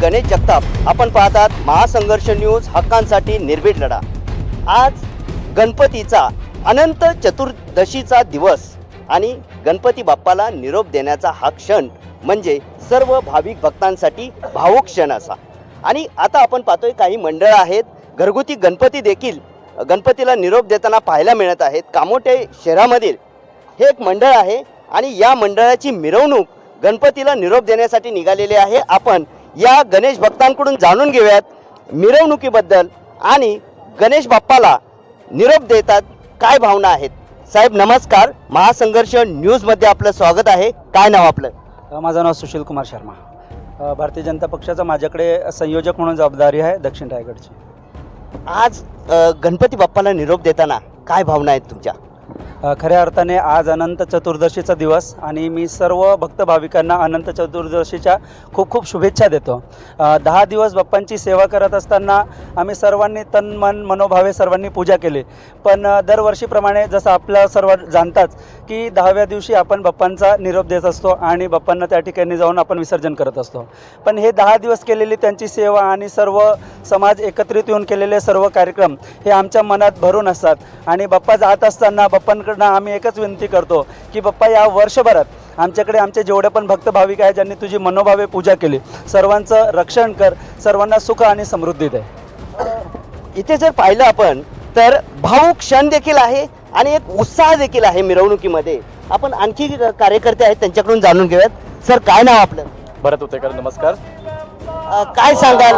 गणेश जगताप. आपण पाहतात महासंघर्ष न्यूज हक्कांसाठी निर्भीड लढा. आज गणपतीचा अनंत चतुर्दशीचा दिवस आणि गणपती बाप्पाला निरोप देण्याचा हा क्षण म्हणजे सर्व भाविक भक्तांसाठी भावुक क्षण असा. आणि आता आपण पाहतोय काही मंडळं आहेत. घरगुती गणपती देखील गणपतीला निरोप देताना पाहायला मिळत आहेत. कामोटे शहरामधील हे एक मंडळ आहे आणि या मंडळाची मिरवणूक गणपतीला निरोप देण्यासाठी निघालेली आहे. आपण या गणेश भक्तांकडून जाणून घेऊयात मिरवणुकीबद्दल आणि गणेश बाप्पाला निरोप देतात काय भावना आहेत? साहेब नमस्कार. महासंघर्ष न्यूजमध्ये आपलं स्वागत आहे. काय नाव आपलं? माझं नाव सुशील कुमार शर्मा. भारतीय जनता पक्षाचा माझ्याकडे संयोजक म्हणून जबाबदारी आहे दक्षिण रायगडची. आज गणपती बाप्पाला निरोप देताना काय भावना आहेत तुमच्या? खऱ्या अर्थाने आज अनंत चतुर्दशीचा दिवस आणि मी सर्व भक्त भाविकांना अनंत चतुर्दशीच्या खूप खूप शुभेच्छा देतो. दहा दिवस बाप्पांची सेवा करत असताना आम्ही सर्वांनी तन मन मनोभावे सर्वांनी पूजा केली. पण दरवर्षीप्रमाणे जसं आपला सर्व जाणताच की दहाव्या दिवशी आपण बाप्पांचा निरोप देत असतो आणि बाप्पांना त्या ठिकाणी जाऊन आपण विसर्जन करत असतो. पण हे दहा दिवस केलेली त्यांची सेवा आणि सर्व समाज एकत्रित येऊन केलेले सर्व कार्यक्रम हे आमच्या मनात भरून असतात आणि बाप्पा जात असताना बाप्पांकडनं आम्ही एकच विनंती करतो की बाप्पा या वर्षभरात आमच्याकडे आमचे जेवढे पण भक्त भाविक आहेत ज्यांनी तुझी मनोभावे पूजा केली सर्वांचं रक्षण कर सर्वांना सुख आणि समृद्धी दे. इथे जर पाहिलं आपण तर भाऊक क्षण देखील आहे आणि एक उत्साह देखील आहे मिरवणुकीमध्ये. आपण आणखी कार्यकर्ते आहेत त्यांच्याकडून जाणून घेऊयात. सर काय नाव आपलं? भरत उतेकर नमस्कार. काय सांगाल?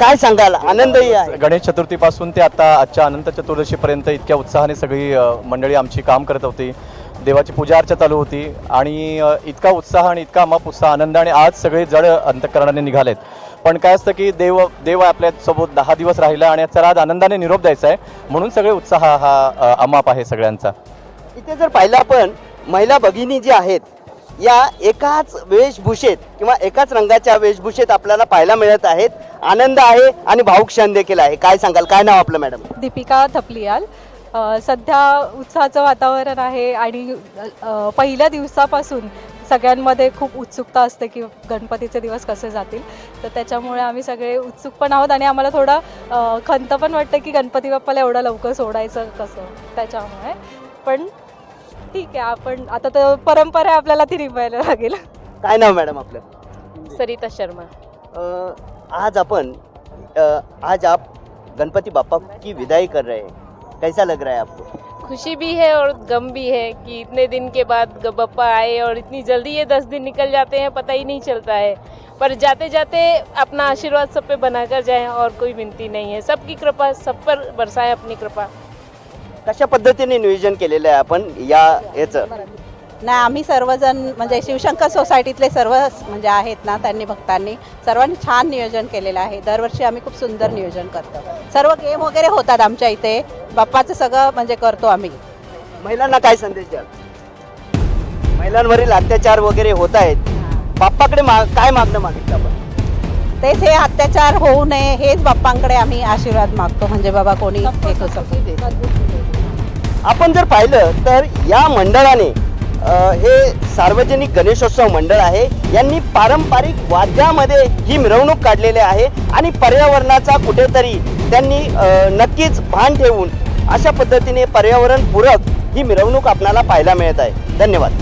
काय सांगाल? आनंदही आहे. गणेश चतुर्थीपासून ते आता आजच्या अनंत चतुर्दशीपर्यंत इतक्या उत्साहाने सगळी मंडळी आमची काम करत होती. देवाची पूजा अर्चा चालू होती आणि इतका उत्साह आणि इतका अमाप उत्साह आनंद आणि आज सगळे जड अंतकरणाने निघालेत. पण काय असतं की देव देव आपल्यासोबत दहा दिवस राहिला आणि चला आज आनंदाने निरोप द्यायचा आहे. म्हणून सगळे उत्साह हा अमाप आहे सगळ्यांचा. इथे जर पाहिलं आपण महिला भगिनी जी आहेत या एकाच वेशभूषेत किंवा एकाच रंगाच्या वेशभूषेत आपल्याला पाहायला मिळत आहेत. आनंद आहे आणि भाऊक क्षण देखील आहे. काय सांगाल? काय नाव आपलं मॅडम? दीपिका थपलियाल. सध्या उत्साहाचं वातावरण आहे आणि पहिल्या दिवसापासून सगळ्यांमध्ये खूप उत्सुकता असते की गणपतीचे दिवस कसे जातील. तर त्याच्यामुळे आम्ही सगळे उत्सुक पण आहोत आणि आम्हाला थोडं खंत पण वाटतं की गणपती बाप्पाला एवढं लवकर सोडायचं कसं? त्याच्यामुळे. पण ठीक आहे आपण आता तर परंपरा आहे, आपल्याला ती निभायला लागेल. काय नाव मॅडम आपलं? सरिता शर्मा. अ, आज अपन अ, आज आप गणपति बापा की विदाई कर रहे हैं? कैसा लग रहा है आपको? खुशी भी है और गम भी है कि इतने दिन के बाद ग- बप्पा आए और इतनी जल्दी ये दस दिन निकल जाते हैं पता ही नहीं चलता है। पर जाते जाते अपना आशीर्वाद सब पे बनाकर जाएं और कोई विनती नहीं है। सबकी कृपा सब पर बरसाए अपनी कृपा। कशा पद्धतीने नियोजन केलेलं आहे आपण या याचं? नाही आम्ही सर्वजण म्हणजे शिवशंकर सोसायटीतले सर्व म्हणजे आहेत ना त्यांनी भक्तांनी सर्वांनी छान नियोजन केलेलं आहे. दरवर्षी आम्ही खूप सुंदर नियोजन करतो. सर्व गेम वगैरे होतात आमच्या इथे. बाप्पाचं सगळं म्हणजे करतो आम्ही. महिलांना काय संदेश द्याल? महिलांवरील अत्याचार वगैरे होत आहेत. बाप्पाकडे मा काय मागणं मागितलं आपण? तेच हे अत्याचार होऊ नये हेच बाप्पांकडे आम्ही आशीर्वाद मागतो. म्हणजे बाबा कोणी हे शकतो आपण जर पाहिलं तर या मंडळाने हे सार्वजनिक गणेशोत्सव मंडळ आहे यांनी पारंपरिक वाद्यामध्ये ही मिरवणूक काढलेली आहे आणि पर्यावरणाचा कुठेतरी त्यांनी नक्कीच भान ठेवून अशा पद्धतीने पर्यावरणपूरक ही मिरवणूक आपणाला पाहायला मिळत आहे. धन्यवाद.